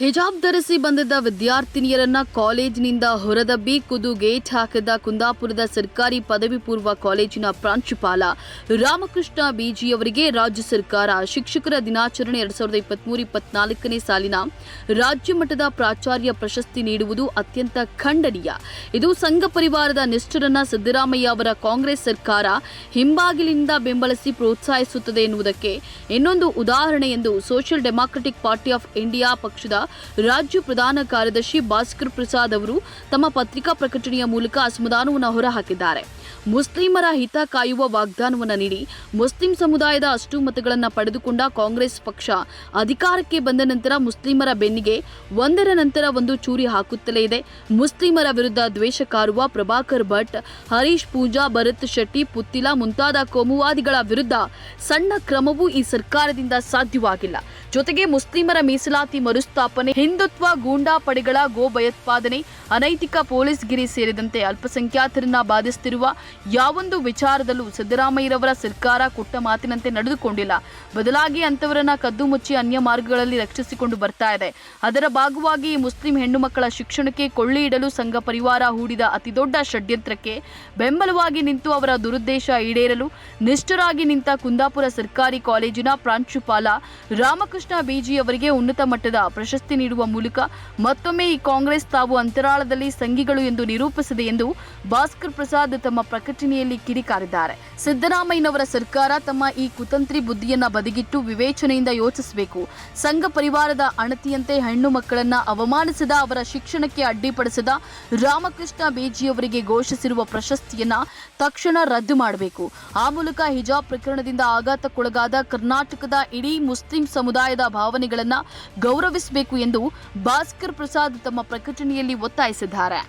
ಹಿಜಾಬ್ ಧರಿಸಿ ಬಂದಿದ್ದ ವಿದ್ಯಾರ್ಥಿನಿಯರನ್ನ ಕಾಲೇಜಿನಿಂದ ಹೊರದಬ್ಬಿ ಕುದು ಗೇಟ್ ಹಾಕಿದ ಕುಂದಾಪುರದ ಸರ್ಕಾರಿ ಪದವಿ ಪೂರ್ವ ಕಾಲೇಜಿನ ಪ್ರಾಂಶುಪಾಲ ರಾಮಕೃಷ್ಣ ಬಿಜಿಯವರಿಗೆ ರಾಜ್ಯ ಸರ್ಕಾರ ಶಿಕ್ಷಕರ ದಿನಾಚರಣೆ ಎರಡ್ ಸಾವಿರದ ಇಪ್ಪತ್ಮೂರು ಇಪ್ಪತ್ನಾಲ್ಕನೇ ಸಾಲಿನ ರಾಜ್ಯ ಮಟ್ಟದ ಪ್ರಾಚಾರ್ಯ ಪ್ರಶಸ್ತಿ ನೀಡುವುದು ಅತ್ಯಂತ ಖಂಡನೀಯ. ಇದು ಸಂಘ ಪರಿವಾರದ ನಿಷ್ಠರನ್ನ ಸಿದ್ದರಾಮಯ್ಯ ಅವರ ಕಾಂಗ್ರೆಸ್ ಸರ್ಕಾರ ಹಿಂಬಾಗಿಲಿನಿಂದ ಬೆಂಬಲಿಸಿ ಪ್ರೋತ್ಸಾಹಿಸುತ್ತದೆ ಎನ್ನುವುದಕ್ಕೆ ಇನ್ನೊಂದು ಉದಾಹರಣೆ ಎಂದು social democratic party of India ಪಕ್ಷದ ರಾಜ್ಯ ಪ್ರಧಾನ ಕಾರ್ಯದರ್ಶಿ ಭಾಸ್ಕರ್ ಪ್ರಸಾದ್ ಅವರು ತಮ್ಮ ಪತ್ರಿಕಾ ಪ್ರಕಟಣೆಯ ಮೂಲಕ ಅಸಮಾಧಾನವನ್ನು ಹೊರಹಾಕಿದ್ದಾರೆ. ಮುಸ್ಲಿಮರ ಹಿತ ಕಾಯುವ ವಾಗ್ದಾನವನ್ನು ನೀಡಿ ಮುಸ್ಲಿಂ ಸಮುದಾಯದ ಅಷ್ಟು ಮತಗಳನ್ನು ಪಡೆದುಕೊಂಡ ಕಾಂಗ್ರೆಸ್ ಪಕ್ಷ ಅಧಿಕಾರಕ್ಕೆ ಬಂದ ನಂತರ ಮುಸ್ಲಿಮರ ಬೆನ್ನಿಗೆ ಒಂದರ ನಂತರ ಒಂದು ಚೂರಿ ಹಾಕುತ್ತಲೇ ಇದೆ. ಮುಸ್ಲಿಮರ ವಿರುದ್ಧ ದ್ವೇಷ ಕಾರುವ ಪ್ರಭಾಕರ್ ಭಟ್, ಹರೀಶ್ ಪೂಜಾ, ಭರತ್ ಶೆಟ್ಟಿ, ಪುತ್ತಿಲ ಮುಂತಾದ ಕೋಮುವಾದಿಗಳ ವಿರುದ್ಧ ಸಣ್ಣ ಕ್ರಮವೂ ಈ ಸರ್ಕಾರದಿಂದ ಸಾಧ್ಯವಾಗಿಲ್ಲ. ಜೊತೆಗೆ ಮುಸ್ಲಿಮರ ಮೀಸಲಾತಿ ಮರುಸ್ಥಾಪನೆ, ಹಿಂದುತ್ವ ಗೂಂಡಾ ಪಡೆಗಳ ಗೋ ಭಯೋತ್ಪಾದನೆ, ಅನೈತಿಕ ಪೊಲೀಸ್ ಗಿರಿ ಸೇರಿದಂತೆ ಅಲ್ಪಸಂಖ್ಯಾತರನ್ನ ಬಾಧಿಸುತ್ತಿರುವ ಯಾವೊಂದು ವಿಚಾರದಲ್ಲೂ ಸಿದ್ದರಾಮಯ್ಯರವರ ಸರ್ಕಾರ ಕೊಟ್ಟ ಮಾತಿನಂತೆ ನಡೆದುಕೊಂಡಿಲ್ಲ. ಬದಲಾಗಿ ಅಂತವರನ್ನ ಕದ್ದು ಮುಚ್ಚಿ ಅನ್ಯ ಮಾರ್ಗಗಳಲ್ಲಿ ರಕ್ಷಿಸಿಕೊಂಡು ಬರ್ತಾ ಇದೆ. ಅದರ ಭಾಗವಾಗಿ ಮುಸ್ಲಿಂ ಹೆಣ್ಣು ಮಕ್ಕಳ ಶಿಕ್ಷಣಕ್ಕೆ ಕೊಳ್ಳಿ ಇಡಲು ಸಂಘ ಪರಿವಾರ ಹೂಡಿದ ಅತಿದೊಡ್ಡ ಷಡ್ಯಂತ್ರಕ್ಕೆ ಬೆಂಬಲವಾಗಿ ನಿಂತು ಅವರ ದುರುದ್ದೇಶ ಈಡೇರಲು ನಿಷ್ಠರಾಗಿ ನಿಂತ ಕುಂದಾಪುರ ಸರ್ಕಾರಿ ಕಾಲೇಜಿನ ಪ್ರಾಂಶುಪಾಲ ರಾಮಕೃಷ್ಣ ಬಿಜಿ ಅವರಿಗೆ ಉನ್ನತ ಮಟ್ಟದ ಪ್ರಶಸ್ತಿ ನೀಡುವ ಮೂಲಕ ಮತ್ತೊಮ್ಮೆ ಈ ಕಾಂಗ್ರೆಸ್ ತಾವು ಅಂತರಾಳದಲ್ಲಿ ಸಂಘಿಗಳು ಎಂದು ನಿರೂಪಿಸಿದೆ ಎಂದು ಭಾಸ್ಕರ್ ಪ್ರಸಾದ್ ತಮ್ಮ ಪ್ರಕಟಣೆಯಲ್ಲಿ ಕಿಡಿಕಾರಿದ್ದಾರೆ. ಸಿದ್ದರಾಮಯ್ಯನವರ ಸರ್ಕಾರ ತಮ್ಮ ಈ ಕುತಂತ್ರಿ ಬುದ್ಧಿಯನ್ನ ಬದಿಗಿಟ್ಟು ವಿವೇಚನೆಯಿಂದ ಯೋಚಿಸಬೇಕು. ಸಂಘ ಪರಿವಾರದ ಅಣತಿಯಂತೆ ಹೆಣ್ಣು ಮಕ್ಕಳನ್ನ ಅವಮಾನಿಸಿದ ಅವರ ಶಿಕ್ಷಣಕ್ಕೆ ಅಡ್ಡಿಪಡಿಸಿದ ರಾಮಕೃಷ್ಣ ಬೇಜಿಯವರಿಗೆ ಘೋಷಿಸಿರುವ ಪ್ರಶಸ್ತಿಯನ್ನ ತಕ್ಷಣ ರದ್ದು ಮಾಡಬೇಕು. ಆ ಮೂಲಕ ಹಿಜಾಬ್ ಪ್ರಕರಣದಿಂದ ಆಘಾತಕ್ಕೊಳಗಾದ ಕರ್ನಾಟಕದ ಇಡೀ ಮುಸ್ಲಿಂ ಸಮುದಾಯದ ಭಾವನೆಗಳನ್ನ ಗೌರವಿಸಬೇಕು ಎಂದು ಭಾಸ್ಕರ್ ಪ್ರಸಾದ್ ತಮ್ಮ ಪ್ರಕಟಣೆಯಲ್ಲಿ ಒತ್ತಾಯಿಸಿದ್ದಾರೆ.